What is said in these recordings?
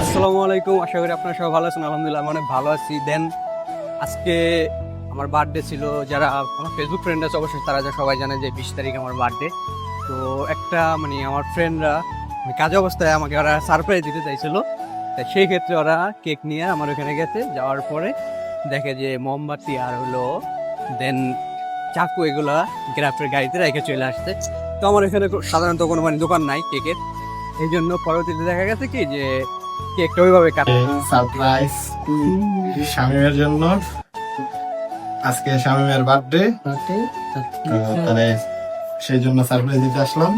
আসসালামু আলাইকুম আশা করি আপনারা সবাই ভালো আছেন, আলহামদুলিল্লাহ অনেক ভালো আছি। দেন আজকে আমার বার্থডে ছিল, যারা আমার ফেসবুক ফ্রেন্ড আছে, অবশ্যই তারা যা সবাই জানে যে বিশ তারিখ আমার বার্থডে তো একটা মানে আমার ফ্রেন্ডরা কাজ অবস্থায় আমাকে ওরা সারপ্রাইজ দিতে চাইছিল। তা সেই ক্ষেত্রে ওরা কেক নিয়ে আমার ওখানে গেছে, যাওয়ার পরে দেখে যে মোমবাতি আর হলো দেন চাকু এগুলা গ্রাফের গাড়িতে রেখে চলে আসছে তো আমার এখানে কো- সাধারণত কোনো মানে দোকান নাই কেকের এই জন্য পরবর্তীতে দেখা গেছে কি যে কেকটা ওইভাবে কাটা সারপ্রাইজ শামিমের জন্য আজকে শামিমের বার্থডে তাহলে সেই জন্য সারপ্রাইজ দিতে আসলাম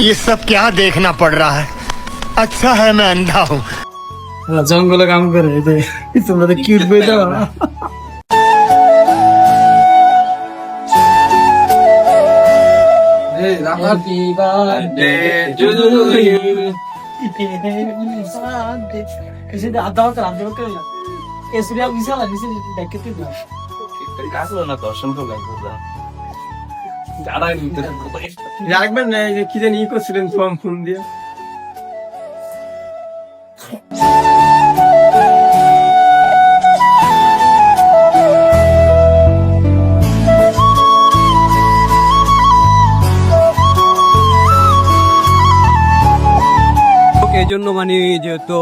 ये सब क्या देखना पड़ रहा है अच्छा है मैं अंधा हूँ জঙ্গলে কাম করে তোমরা তো কিউট বই দাও না Happy birthday to you. Kasi da adaw ka lang, di ba kaya? Eh, surya bisa lah, bisa deket itu. আরেকবার না এই যে কি জানি করছিলেন ফর্ম ফোন দিয়ে মানে যেহেতু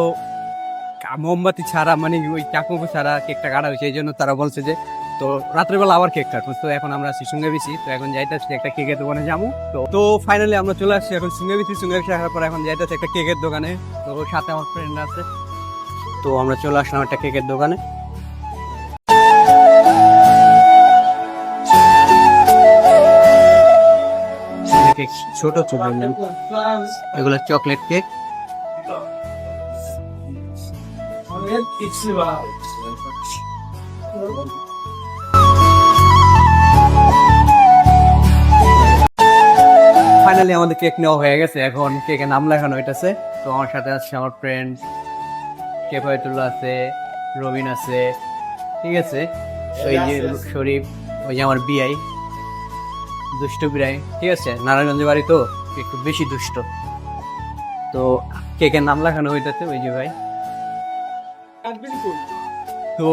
মোমবাতি ছাড়া মানে ওই চাকু ছাড়া কেকটা কাটা হয়েছে এই জন্য তারা বলছে যে, তো রাত্রেবেলা আবার কেক কাটবো। তো এখন আমরা আছি সঙ্গে বেশি তো এখন যাইতেছি একটা কেকের দোকানে যাব। তো তো ফাইনালি আমরা চলে আসছি এখন সঙ্গে বেশি সঙ্গে বেশি আসার পর এখন যাইতেছি একটা কেকের দোকানে। তো সাথে আমার ফ্রেন্ড আছে। তো আমরা চলে আসলাম একটা কেকের দোকানে। কেক ছোট ছোট, এগুলো চকলেট কেক ফাইনালি আমাদের কেক নেওয়া হয়ে গেছে এখন কেকে নাম লেখানো হইতেছে। তো আমার সাথে আছে আমার ফ্রেন্ড কেফায়তুল্লাহ আছে রবিন আছে ঠিক আছে? ওই যে শরীফ ওই যে আমার বিআই দুষ্ট বিরাই ঠিক আছে? নারায়ণগঞ্জ বাড়ি তো একটু বেশি দুষ্ট। তো কেকের নাম লেখানো হইতেছে ওই যে ভাই। তো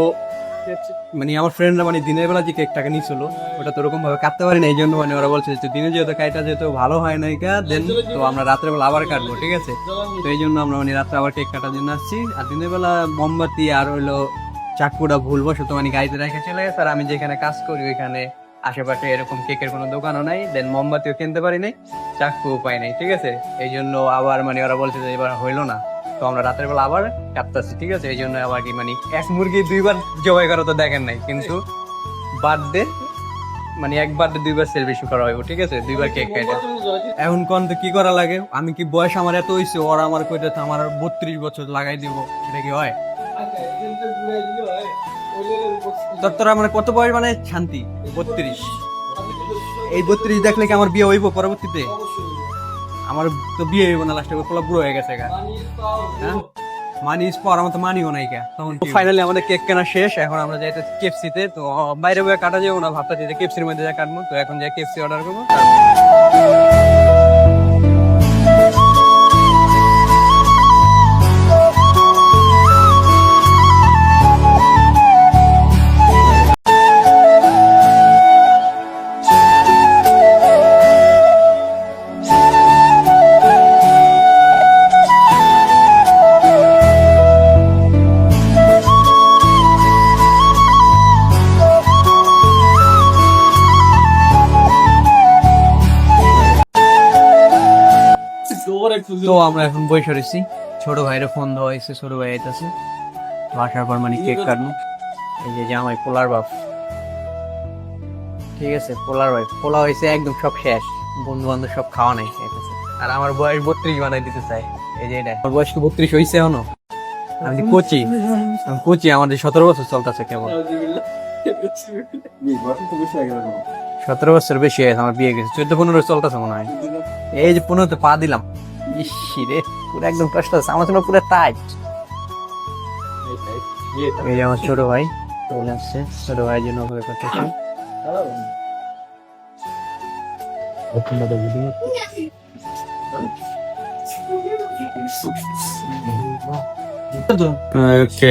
মানে আমার ফ্রেন্ডরা মানে দিনের বেলা যে কেকটাকে নিয়েছিল ওটা তো ওরকম ভাবে কাটতে পারি না এই জন্য মানে ওরা বলছে যে দিনে যেহেতু কাইটা যেহেতু ভালো হয় না কা দেন তো আমরা রাত্রে বেলা আবার কাটবো ঠিক আছে? তো এই জন্য আমরা মানে রাত্রে আবার কেক কাটার জন্য আসছি আর দিনের বেলা মোমবাতি আর হইল চাকুটা ভুলবো শুধু মানে গাড়িতে রেখে চলে গেছে আর আমি যেখানে কাজ করি ওইখানে আশেপাশে এরকম কেকের কোনো দোকানও নাই দেন মোমবাতিও কিনতে পারি নাই চাকুও পাই নাই ঠিক আছে? এই জন্য আবার মানে ওরা বলছে যে এবার হইল না। তো আমরা রাতের বেলা আবার কাটতেছি ঠিক আছে? এই জন্য আবার কি মানে এক মুরগি দুইবার জবাই করা তো দেখেন নাই কিন্তু বার্থডে মানে একবার দুইবার সেলিব্রেশন করা হইব ঠিক আছে? দুইবার কেক কাটা এখন কোন তো কি করা লাগে? আমি কি বয়স আমার এত হইছে ওরা আমার কইতে আমার বত্রিশ বছর লাগাই দিব এটা কি হয়? তোর তোরা মানে কত বয়স মানে? শান্তি বত্রিশ। এই বত্রিশ দেখলে কি আমার বিয়ে হইব পরবর্তীতে? আমার তো বিয়ে হইব না লাস্টে পোলা বুড়ো হয়ে গেছে গা। হ্যাঁ? মানি পর আমার তো মানিও নাই কে তখন ফাইনালি আমাদের কেক কেনা শেষ এখন আমরা যাইতে কেপসিতে তো বাইরে বয়ে কাটা যাব না ভাবতে যে কেপসির মধ্যে যা কাটবো তো এখন যাই কেপসি অর্ডার করব তো আমরা এখন বসে রয়েছি। ছোট ভাইয়ের ফোন দেওয়া হয়েছে ছোট ভাই আইতাছে। তো আসার পর মানে কেক কাটবো। এই যে জামাই পোলার বাপ। ঠিক আছে পোলার ভাই। পোলা হয়েছে একদম সব শেষ। বন্ধু বান্ধব সব খাওয়া নাই আর আমার বয়স বত্রিশ বানাই দিতে চাই এই যে এটা। আমার বয়স বত্রিশ হয়েছে এখনও? আমি কোচি। আমি কোচি আমাদের সতেরো বছর চলতেছে কেবল। সতেরো বছর বেশি হয়েছে আমার বিয়ে গেছে। চোদ্দ পনেরো চলতেছে মনে হয়। এই যে পনেরোতে পা দিলাম। ইসি রে পুরো একদম কষ্ট আছে। আমার জন্য পুরো টাইট এই যে আমার ছোট ভাই চলে আসছে। ছোট ভাইয়ের জন্য অপেক্ষা করতেছে। ওকে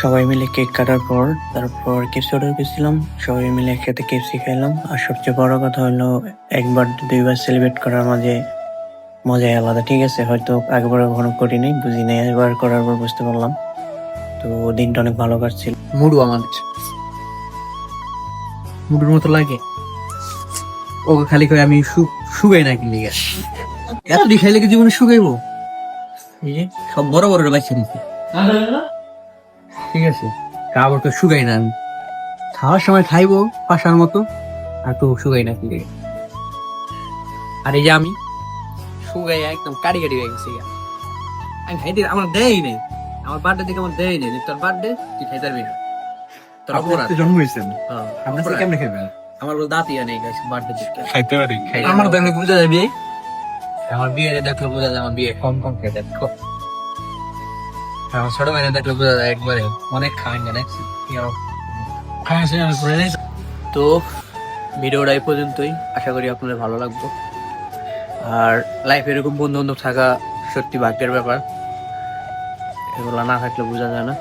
সবাই মিলে কেক কাটার পর তারপর কেপসি অর্ডার করেছিলাম। সবাই মিলে একসাথে কেপসি খাইলাম। আর সবচেয়ে বড় কথা হলো একবার দুইবার সেলিব্রেট করার মাঝে মজাই আলাদা ঠিক আছে? হয়তো একবার কখনো করি নাই বুঝি নাই এবার করার পর বুঝতে পারলাম। তো দিনটা অনেক ভালো কাটছিল। মুডু আমার মুডুর মতো লাগে। ওকে খালি করে আমি শুকাই না কিনলে গেছে এত দি খাইলে কি জীবনে শুকাইবো? এই সব বড় বড় বাচ্চা নিচ্ছে ঠিক আছে? কাপড় তো শুকাই না। আমি খাওয়ার সময় খাইবো পাশার মতো আর তো শুকাই না কিনলে আর এই যে আমি শুকাই একদম কাটি কাটি হয়ে গেছি আমি খাইতে আমার দেয়ই নেই। আমার বার্থডে থেকে আমার দেয়ই নেই। তোর বার্থডে তুই খাইতে পারবি না। তোর অপরাধ। জন্ম হয়েছেন। হ্যাঁ, আপনার অপরাধ। কেমনে খাবেন আমার বলে দাঁতই নেই বার্থডে খাইতে পারি। আমার দেখলে বুঝা যায় বিয়ে আমার বিয়ে দেখলে বোঝা যায় আমার বিয়ে কম কম খেতে। আমার ছোট ভাই দেখলে বোঝা যায় একবারে অনেক খাওয়ান জানে। তো ভিডিওটা এই পর্যন্তই। আশা করি আপনাদের ভালো লাগবে। আর লাইফ এরকম বন্ধু বান্ধব থাকা সত্যি ভাগ্যের ব্যাপার। এগুলো না থাকলে বোঝা যায় না।